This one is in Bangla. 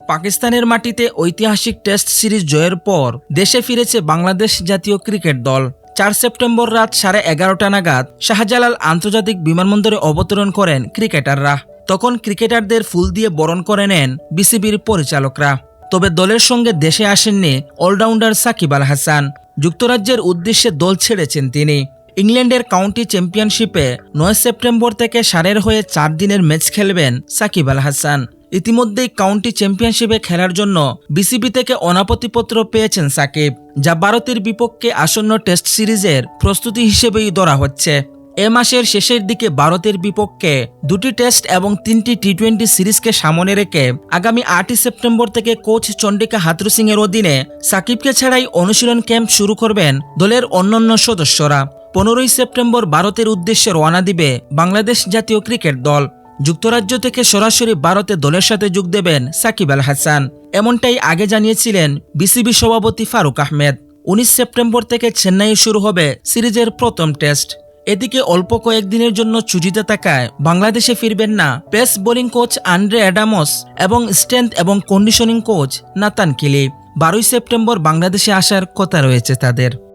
পাকিস্তানের মাটিতে ঐতিহাসিক টেস্ট সিরিজ জয়ের পর দেশে ফিরেছে বাংলাদেশ জাতীয় ক্রিকেট দল। চার সেপ্টেম্বর রাত সাড়ে এগারোটা নাগাদ শাহজালাল আন্তর্জাতিক বিমানবন্দরে অবতরণ করেন ক্রিকেটাররা। তখন ক্রিকেটারদের ফুল দিয়ে বরণ করে নেন বিসিবির পরিচালকরা। তবে দলের সঙ্গে দেশে আসেননি অলরাউন্ডার সাকিব আল হাসান। যুক্তরাজ্যের উদ্দেশ্যে দল ছেড়েছেন তিনি। ইংল্যান্ডের কাউন্টি চ্যাম্পিয়নশিপে নয় সেপ্টেম্বর থেকে সারের হয়ে চার দিনের ম্যাচ খেলবেন সাকিব আল হাসান। ইতিমধ্যেই কাউন্টি চ্যাম্পিয়নশিপে খেলার জন্য বিসিবি থেকে অনাপত্তিপত্র পেয়েছেন সাকিব, যা ভারতের বিপক্ষে আসন্ন টেস্ট সিরিজের প্রস্তুতি হিসেবেই ধরা হচ্ছে। এ মাসের শেষের দিকে ভারতের বিপক্ষে দুটি টেস্ট এবং তিনটি টি টোয়েন্টি সিরিজকে সামনে রেখে আগামী আটই সেপ্টেম্বর থেকে কোচ চন্ডিকা হাথরু সিং এর অধীনে সাকিবকে ছাড়াই অনুশীলন ক্যাম্প শুরু করবেন দলের অন্যান্য সদস্যরা। পনেরোই সেপ্টেম্বর ভারতের উদ্দেশ্যে রওনা দিবে বাংলাদেশ জাতীয় ক্রিকেট দল। যুক্তরাজ্য থেকে সরাসরি ভারতে দলের সাথে যোগ দেবেন সাকিব আল হাসান। এমনটাই আগে জানিয়েছিলেন বিসিবি সভাপতি ফারুক আহমেদ। উনিশ সেপ্টেম্বর থেকে চেন্নাইয়ে শুরু হবে সিরিজের প্রথম টেস্ট। এদিকে অল্প কয়েকদিনের জন্য ছুটিতে থাকায় বাংলাদেশে ফিরবেন না pace bowling coach Andre Adams এবং স্ট্রেংথ এবং কন্ডিশনিং কোচ নাতান কিলি। বারোই সেপ্টেম্বর বাংলাদেশে আসার কথা রয়েছে তাদের।